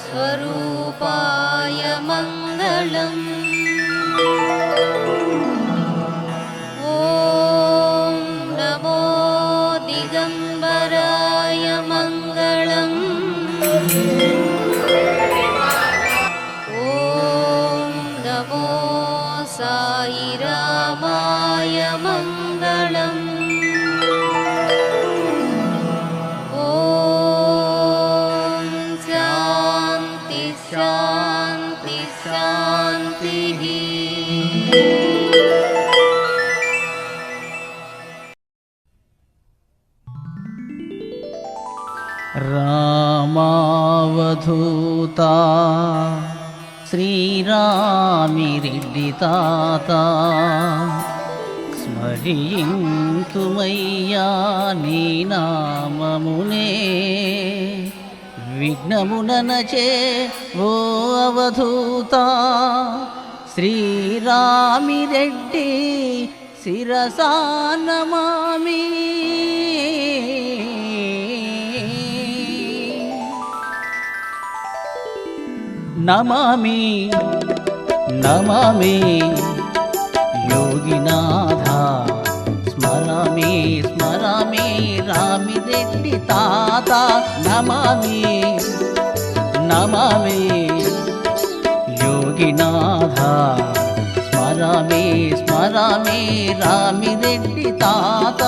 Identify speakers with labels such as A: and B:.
A: स्वरूपाय मङ्गलम्। ॐ नमो दिगम्बराय मङ्गलम्। ॐ नवो सायि रामाय मङ्गलम्। शान्ति
B: शान्तिः रामावधूता श्रीरामिरिड्डिताता स्मरियन्तु मय्या नीनाममुने విఘ్నముననచే ఓ అవధూత శ్రీరామిరెడ్డి శిరసా నమామి నమామి నమామి యోగినాథ స్మరామి స్మరామి రామిరెడ్డి తాత నమామి నమామి. యోగినాథ స్మరామి స్మరామి రామిరెడ్డి తాత.